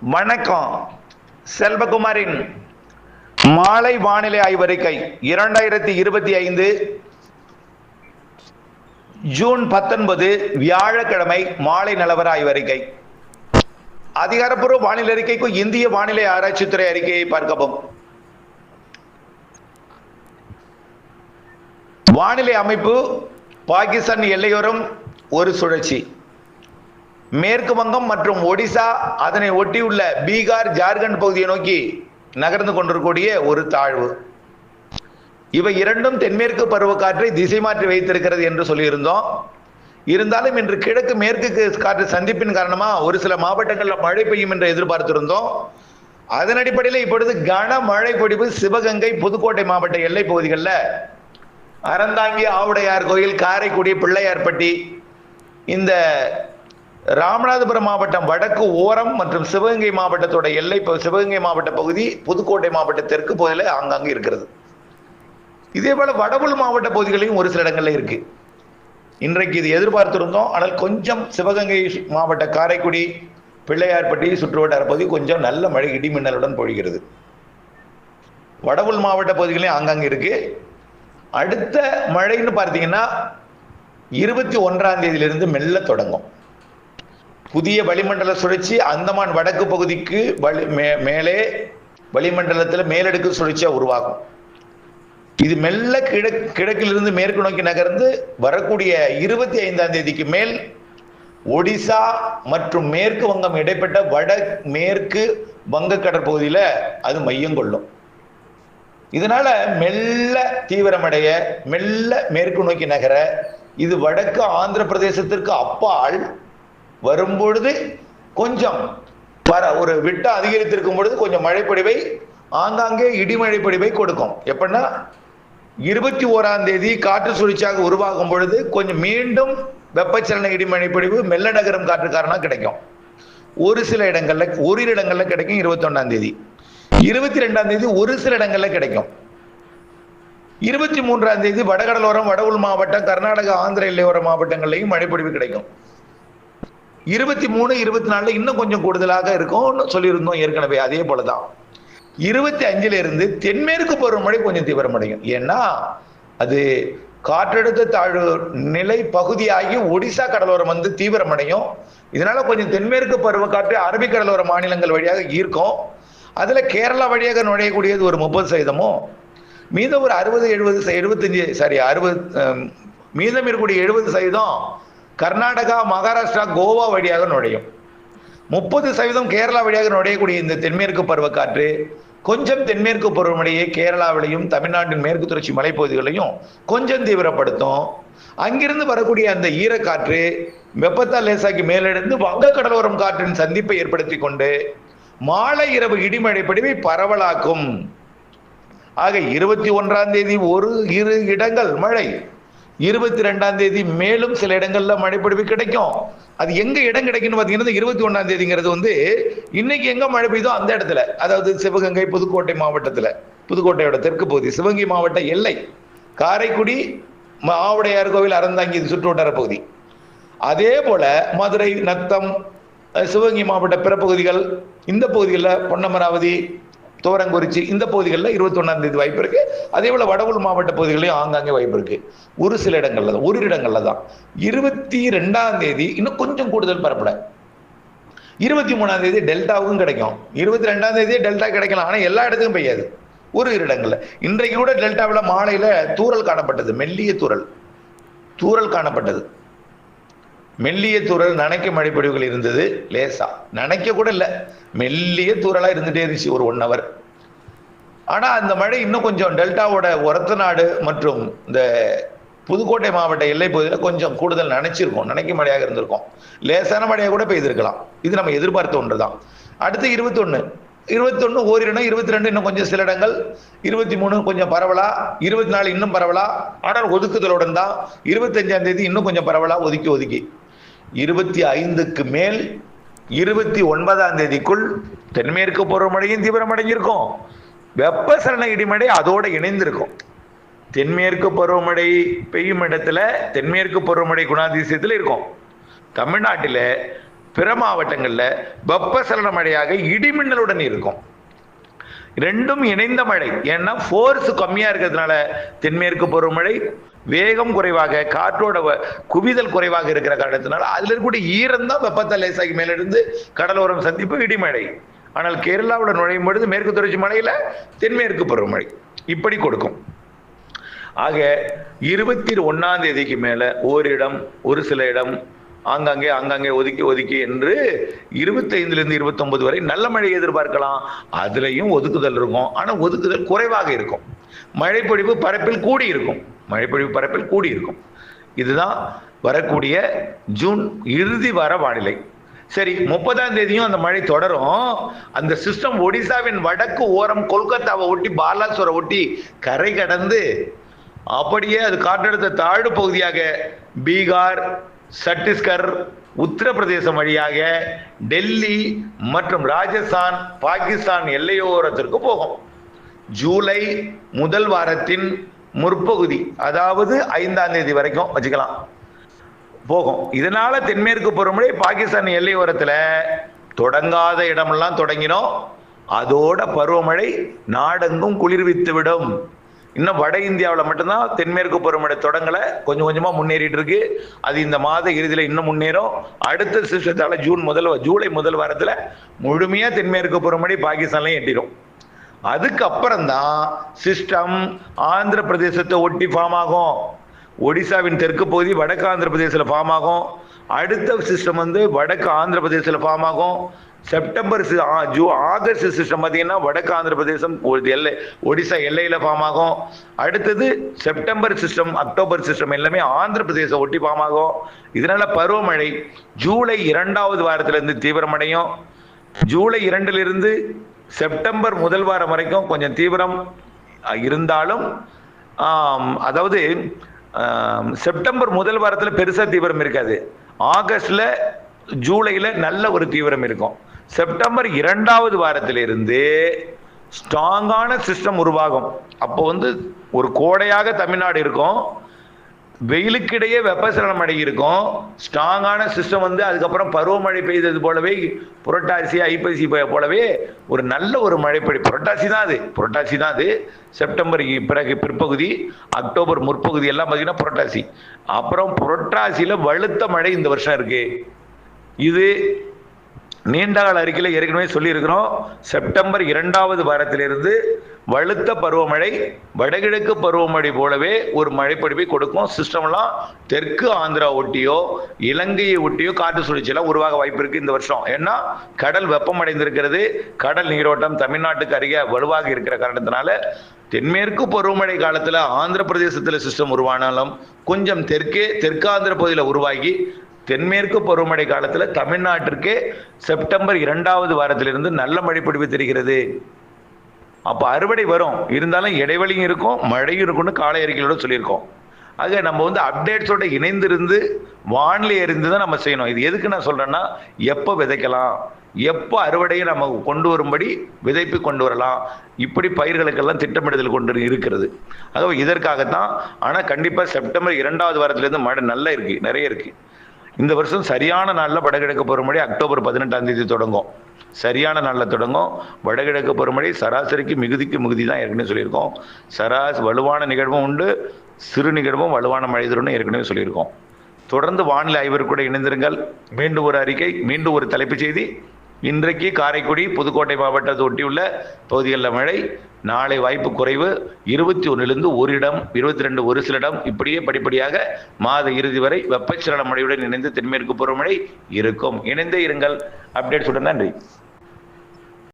வணக்கம். செல்வகுமாரின் மாலை வானிலை ஆய்வறிக்கை இரண்டாயிரத்தி இருபத்தி ஐந்து ஜூன் பத்தொன்பது வியாழக்கிழமை மாலை நிலவர ஆய்வறிக்கை. அதிகாரப்பூர்வ வானிலை அறிக்கைக்கு இந்திய வானிலை ஆராய்ச்சித்துறை அறிக்கையை பார்க்கவும். வானிலை அமைப்பு பாகிஸ்தான் எல்லையோரம் ஒரு சுழற்சி. மேற்கு வங்கம் மற்றும் ஒடிசா அதனை ஒட்டியுள்ள பீகார் ஜார்க்கண்ட் பகுதியை நோக்கி நகர்ந்து கொண்டிருக்கக்கூடிய ஒரு தாழ்வு. இவை இரண்டும் தென்மேற்கு பருவக்காற்றை திசை மாற்றி வைத்திருக்கிறது என்று சொல்லியிருந்தோம். இருந்தாலும் இன்று கிழக்கு மேற்கு காற்று சந்திப்பின் காரணமாக ஒரு சில மாவட்டங்களில் மழை பெய்யும் என்று எதிர்பார்த்திருந்தோம். அதன் அடிப்படையில் இப்பொழுது கனமழை பொடிவு சிவகங்கை புதுக்கோட்டை மாவட்ட எல்லை பகுதிகளில் அறந்தாங்கி ஆவுடையார் கோயில் காரைக்குடி பிள்ளையார்பட்டி இந்த ராமநாதபுரம் மாவட்டம் வடக்கு ஓரம் மற்றும் சிவகங்கை மாவட்டத்தோட எல்லை சிவகங்கை மாவட்ட பகுதி புதுக்கோட்டை மாவட்ட தெற்கு பகுதியில் ஆங்காங்கே இருக்கிறது. இதே போல வடபுல் மாவட்ட பகுதிகளையும் ஒரு சில இடங்கள்ல இருக்கு. இன்றைக்கு இது எதிர்பார்த்திருந்தோம் ஆனால் கொஞ்சம் சிவகங்கை மாவட்ட காரைக்குடி பிள்ளையார்பட்டி சுற்றுவட்டார பகுதி கொஞ்சம் நல்ல மழை இடி மின்னலுடன் பொழிகிறது. வடபுல் மாவட்ட பகுதிகளையும் ஆங்காங்கே இருக்கு. அடுத்த மழைன்னு பார்த்தீங்கன்னா இருபத்தி ஒன்றாம் தேதியிலிருந்து மெல்ல தொடங்கும். புதிய வளிமண்டல சுழற்சி அந்தமான் வடக்கு பகுதிக்கு வலி மே- மேலே வளிமண்டலத்தில் மேலடுக்கு சுழற்சியாக உருவாகும். இது மெல்ல கிழக்கு கிழக்கிலிருந்து மேற்கு நோக்கி நகர்ந்து வரக்கூடிய இருபத்தி ஐந்தாம் தேதிக்கு மேல் ஒடிசா மற்றும் மேற்கு வங்கம் இடைப்பட்ட வட மேற்கு வங்க கடற்பகுதியில் அது மையம் கொள்ளும். இதனால மெல்ல தீவிரமடைய மெல்ல மேற்கு நோக்கி நகர இது வடக்கு ஆந்திர பிரதேசத்திற்கு அப்பால் வரும்பொழுது கொஞ்சம் வர ஒரு விட்டம் அதிகரித்திருக்கும் பொழுது கொஞ்சம் மழைப்பொழிவை ஆங்காங்கே இடிமழை பொழிவை கொடுக்கும். எப்படின்னா இருபத்தி ஓராம் தேதி காற்று சுழற்சியாக உருவாகும் பொழுது கொஞ்சம் மீண்டும் வெப்பச்சலன இடிமழை பொழிவு மெல்ல நகரம் காற்று காரணம் கிடைக்கும். ஒரு சில இடங்கள்ல ஒரு இடங்கள்ல கிடைக்கும் இருபத்தி தேதி. இருபத்தி ரெண்டாம் தேதி ஒரு சில இடங்கள்ல கிடைக்கும். இருபத்தி மூன்றாம் தேதி வடகடலோரம் வட மாவட்டம் கர்நாடகா ஆந்திர எல்லையோர மாவட்டங்கள்லையும் மழைப்பொழிவு கிடைக்கும். இருபத்தி மூணு இருபத்தி நாலுல இன்னும் கொஞ்சம் கூடுதலாக இருக்கும்னு சொல்லியிருந்தோம் ஏற்கனவே அதே போலதான். இருபத்தி அஞ்சுல இருந்து தென்மேற்கு பருவமழை கொஞ்சம் தீவிரமடையும். ஏன்னா அது காற்றழுத்த தாழ்வு நிலை பகுதியாகி ஒடிசா கடலோரம் வந்து தீவிரமடையும். இதனால கொஞ்சம் தென்மேற்கு பருவக்காற்று அரபிக்கடலோர மாநிலங்கள் வழியாக ஈர்க்கும். அதுல கேரளா வழியாக நுழையக்கூடியது ஒரு முப்பது சதவீதமும். மீதம் ஒரு அறுபது எழுபது எழுபத்தஞ்சு சாரி அறுபது மீதம் இருக்கக்கூடிய எழுபது சதவீதம் கர்நாடகா மகாராஷ்டிரா கோவா வழியாக நுழையும். முப்பது சதவீதம் கேரளா வழியாக நுழையக்கூடிய இந்த தென்மேற்கு பருவக்காற்று கொஞ்சம் தென்மேற்கு பருவமழையை கேரளாவிலையும் தமிழ்நாட்டின் மேற்கு தொடர்ச்சி மலைப்பகுதிகளையும் கொஞ்சம் தீவிரப்படுத்தும். அங்கிருந்து வரக்கூடிய அந்த ஈரக்காற்று வெப்பத்தால் லேசாக்கி மேலிருந்து வங்க கடலோரம் காற்றின் சந்திப்பை ஏற்படுத்தி கொண்டு மாலை இரவு இடிமழை படிவை பரவலாக்கும். ஆக இருபத்தி ஒன்றாம் தேதி ஒரு இரு இடங்கள் மழை. இருபத்தி ரெண்டாம் தேதி மேலும் சில இடங்கள்ல மழைப்பொழிவு கிடைக்கும். அது எங்க இடம் கிடைக்கும்னு பாத்தீங்கன்னா இருபத்தி ஒன்னாம் தேதிங்கிறது வந்து இன்னைக்கு எங்க மழை பெய்யுதோ அந்த இடத்துல. அதாவது சிவகங்கை புதுக்கோட்டை மாவட்டத்துல. புதுக்கோட்டையோட தெற்கு பகுதி சிவகங்கை மாவட்ட எல்லை. காரைக்குடி ம- ஆவுடையார் கோவில் அறந்தாங்கி சுற்றுவட்டார பகுதி. அதே போல மதுரை நத்தம் சிவகங்கை மாவட்ட பிற பகுதிகள் இந்த பகுதிகளில் பொன்னமராவதி துவரங்குறிச்சி இந்த பகுதிகளில் இருபத்தொன்னாம் தேதி வாய்ப்பு இருக்கு. அதே போல வடவுள் மாவட்ட பகுதிகளையும் ஆங்காங்கே வாய்ப்பு இருக்கு. ஒரு சில இடங்கள்ல தான் ஒரு இடங்கள்ல தான். இருபத்தி ரெண்டாம் தேதி இன்னும் கொஞ்சம் கூடுதல் பரப்பட இருபத்தி மூணாம் தேதி டெல்டாவுக்கும் கிடைக்கும். இருபத்தி ரெண்டாம் தேதி டெல்டா கிடைக்கலாம். ஆனால் எல்லா இடத்துக்கும் பெய்யாது. ஒரு இடங்கள்ல. இன்றைக்கு கூட டெல்டாவில் மாலையில தூறல் காணப்பட்டது. மெல்லிய தூரல் தூறல் காணப்பட்டது. மெல்லிய தூரல் நனைக்க மழைப்பொழிவுகள் இருந்தது லேசா. நனைக்க கூட இல்லை. மெல்லிய தூரலாக இருந்துட்டே இருந்துச்சு ஒரு ஒன் ஹவர் ஆனா அந்த மழை இன்னும் கொஞ்சம் டெல்டாவோட உரத்த நாடு மற்றும் இந்த புதுக்கோட்டை மாவட்ட எல்லை பகுதியில் கொஞ்சம் கூடுதல் நினைச்சிருக்கோம். நனைக்க மழையாக இருந்திருக்கும். லேசான மழையாக கூட பெய்திருக்கலாம். இது நம்ம எதிர்பார்த்த ஒன்று தான் அடுத்து இருபத்தொன்னு. இருபத்தொன்னு ஓரிடம் இருபத்தி ரெண்டு இன்னும் கொஞ்சம் சில இடங்கள். இருபத்தி மூணு கொஞ்சம் பரவலா. இருபத்தி நாலு இன்னும் பரவலா. ஆனால் ஒதுக்குதலுடன் தான் இருபத்தஞ்சாம் தேதி இன்னும் கொஞ்சம் பரவலா ஒதுக்கி ஒதுக்கி. இருபத்தி ஐந்துக்கு மேல் இருபத்தி ஒன்பதாம் தேதிக்குள் தென்மேற்கு பருவமழையும் தீவிரமடைஞ்சிருக்கும் வெப்பசலன இடிமடை அதோடு இணைந்திருக்கும். தென்மேற்கு பருவமழை பெய்யும் இடத்துல தென்மேற்கு பருவமழை குணாதிசயத்தில் இருக்கும். தமிழ்நாட்டில் பிற மாவட்டங்களில் வெப்பசலன மழையாக இடிமின்னலுடன் இருக்கும். ரெண்டும் இணைந்த மழை. ஏன்னா ஃபோர்ஸ் கம்மியா இருக்கிறதுனால தென்மேற்கு பருவமழை வேகம் குறைவாக காற்றோட வ- குவிதல் குறைவாக இருக்கிற காரணத்தினால அதுல இருக்கக்கூடிய ஈரம் தான் வெப்பத்தை லேசாகி மேலிருந்து கடலோரம் சந்திப்பு இடிமழை. ஆனால் கேரளாவோட நுழையும் பொழுது மேற்கு தொடர்ச்சி மலையில தென்மேற்கு பருவமழை இப்படி கொடுக்கும். ஆக இருபத்தி ஒன்னாம் தேதிக்கு மேல ஓரிடம் ஒரு சில இடம் ஆங்காங்கே ஆங்காங்கே ஒதுக்கி ஒதுக்கி என்று இருபத்தைந்துலேருந்து இருபத்தொன்பது வரை நல்ல மழை எதிர்பார்க்கலாம். அதுலயும் ஒதுக்குதல் இருக்கும். ஆனா ஒதுக்குதல் குறைவாக இருக்கும். மழைப்பொழிவு பரப்பில் கூடி இருக்கும். மழைப்பொழிவு பரப்பில் கூடி இருக்கும். இதுதான் வரக்கூடிய ஜூன் இறுதி வார வானிலை. சரி முப்பதாம் தேதியும் அந்த மழை தொடரும். அந்த சிஸ்டம் ஒடிசாவின் வடக்கு ஓரம் கொல்கத்தாவை ஒட்டி பாலாசுரை ஒட்டி கரை கடந்து அப்படியே அது காற்றழுத்த தாழ்வு பகுதியாக பீகார் சத்தீஸ்கர் உத்தரப்பிரதேசம் வழியாக டெல்லி மற்றும் ராஜஸ்தான் பாகிஸ்தான் எல்லையோரத்திற்கு போகும். ஜூலை முதல் வாரத்தின் முற்பகுதி அதாவது ஐந்தாம் தேதி வரைக்கும் வச்சுக்கலாம். போகும். இதனால தென்மேற்கு பருவமழை பாகிஸ்தான் எல்லையோரத்தில் தொடங்காத இடமெல்லாம் தொடங்கினோம். அதோட பருவமழை நாடெங்கும் குளிர்வித்து விடும் இன்னும் வட இந்தியாவில் மட்டும்தான் தென்மேற்கு பருவமழை தொடங்கலை. கொஞ்சம் கொஞ்சமாக முன்னேறிட்டு இருக்கு அது இந்த மாத இறுதியில் இன்னும் முன்னேறும். அடுத்த சிஸ்டத்தால் ஜூன் முதல் ஜூலை முதல் வாரத்தில் முழுமையாக தென்மேற்கு பருவமழை பாகிஸ்தான்லையும் எட்டிடும் அதுக்கப்புறம் தான் சிஸ்டம் ஆந்திர பிரதேசத்தை ஒட்டி ஃபார்ம் ஆகும். ஒடிசாவின் தெற்கு பகுதி வடக்கு ஆந்திர பிரதேசத்தில் ஃபார்ம் ஆகும். அடுத்த சிஸ்டம் வந்து வடக்கு ஆந்திர பிரதேசத்தில் ஃபார்ம் ஆகும். செப்டம்பர் சி- ஆ, ஜூ ஆகஸ்ட் சிஸ்டம் பார்த்தீங்கன்னா வடக்கு ஆந்திர பிரதேசம் ஒரு எல்லை ஒடிசா எல்லையில ஃபார்ம் ஆகும். அடுத்தது செப்டம்பர் சிஸ்டம் அக்டோபர் சிஸ்டம் எல்லாமே ஆந்திர பிரதேசம் ஒட்டி ஃபார்ம் ஆகும். இதனால பருவமழை ஜூலை இரண்டாவது வாரத்திலிருந்து தீவிரமடையும். ஜூலை இரண்டிலிருந்து செப்டம்பர் முதல் வாரம் வரைக்கும் கொஞ்சம் தீவிரம் இருந்தாலும் அதாவது செப்டம்பர் முதல் வாரத்தில் பெருசாக தீவிரம் இருக்காது. ஆகஸ்டில் ஜூலையில் நல்ல ஒரு தீவிரம் இருக்கும். செப்டம்பர் இரண்டாவது வாரத்திலிருந்து ஸ்ட்ராங்கான சிஸ்டம் உருவாகும். அப்போ வந்து ஒரு கோடையாக தமிழ்நாடு இருக்கும். வெயிலுக்கிடையே வெப்பசலனம் மழை இருக்கும் ஸ்ட்ராங்கான சிஸ்டம் வந்து அதுக்கப்புறம் பருவமழை பெய்தது போலவே புரட்டாசி ஐப்பசி போலவே ஒரு நல்ல ஒரு மழைப்படி புரட்டாசி தான் அது. புரட்டாசி தான் அது. செப்டம்பர் பிறகு பிற்பகுதி அக்டோபர் முற்பகுதி எல்லாம் பார்த்தீங்கன்னா புரட்டாசி. அப்புறம் புரட்டாசியில வலுத்த மழை இந்த வருஷம் இருக்கு. இது நீண்டகால அறிக்கையில் ஏற்கனவே சொல்லியிருக்கிறோம். செப்டம்பர் இரண்டாவது வாரத்திலிருந்து வலுத்த பருவமழை வடகிழக்கு பருவமழை போலவே ஒரு மழைப்படிவை கொடுக்கும் சிஸ்டம்லாம் தெற்கு ஆந்திரா ஒட்டியோ இலங்கையை ஒட்டியோ காற்று சுழற்சியெல்லாம் உருவாக வாய்ப்பு இருக்கு இந்த வருஷம். ஏன்னா கடல் வெப்பமடைந்திருக்கிறது. கடல் நீரோட்டம் தமிழ்நாட்டுக்கு அருகே வலுவாக இருக்கிற காரணத்தினால தென்மேற்கு பருவமழை காலத்தில் ஆந்திர பிரதேசத்தில் சிஸ்டம் உருவானாலும் கொஞ்சம் தெற்கே தெற்காந்திர பகுதியில் உருவாகி தென்மேற்கு பருவமழை காலத்துல தமிழ்நாட்டிற்கே செப்டம்பர் இரண்டாவது வாரத்திலிருந்து நல்ல மழை பொழிவு தெரிகிறது. அப்ப அறுவடை வரும். இருந்தாலும் இடைவெளியும் இருக்கும் மழையும் இருக்கும்னு காலை அறிக்கையோட சொல்லியிருக்கோம். ஆக நம்ம வந்து அப்டேட்ஸோட இணைந்திருந்து வானிலை அறிந்து தான் நம்ம செய்யணும். இது எதுக்கு நான் சொல்றேன்னா எப்போ விதைக்கலாம்? எப்போ அறுவடையை நம்ம கொண்டு வரும்படி விதைப்பு கொண்டு வரலாம்? இப்படி பயிர்களுக்கெல்லாம் திட்டமிடுதல் கொண்டு இருக்கிறது. ஆகவே இதற்காகத்தான் ஆனால் கண்டிப்பாக செப்டம்பர் இரண்டாவது வாரத்திலேருந்து மழை நல்லா இருக்கு நிறைய இருக்கு. இந்த வருஷம் சரியான நாளில் வடகிழக்கு பருவமழை அக்டோபர் பதினெட்டாம் தேதி தொடங்கும். சரியான நாளில் தொடங்கும். வடகிழக்கு பருவமழை சராசரிக்கு மிகுதிக்கு மிகுதி தான் ஏற்கனவே சொல்லியிருக்கோம். சராஸ் வலுவான நிகழ்வும் உண்டு. சிறு நிகழ்வும் வலுவான மழை தரும்னு ஏற்கனவே சொல்லியிருக்கோம். தொடர்ந்து வானிலை ஆய்வர் கூட இணைந்திருங்கள். மீண்டும் ஒரு அறிக்கை மீண்டும் ஒரு தலைப்புச் செய்தி. இன்றைக்கு காரைக்குடி புதுக்கோட்டை மாவட்டத்தை ஒட்டியுள்ள பகுதிகளில் மழை நாளை வாய்ப்பு குறைவு. இருபத்தி ஒன்றிலிருந்து ஒரு இடம் இருபத்தி ரெண்டு ஒரு சில இடம். இப்படியே படிப்படியாக மாத இறுதி வரை வெப்பச்சலன மழையுடன் இணைந்து தென்மேற்கு பருவமழை இருக்கும். இணைந்தே இருங்கள். அப்டேட் உடன் நன்றி.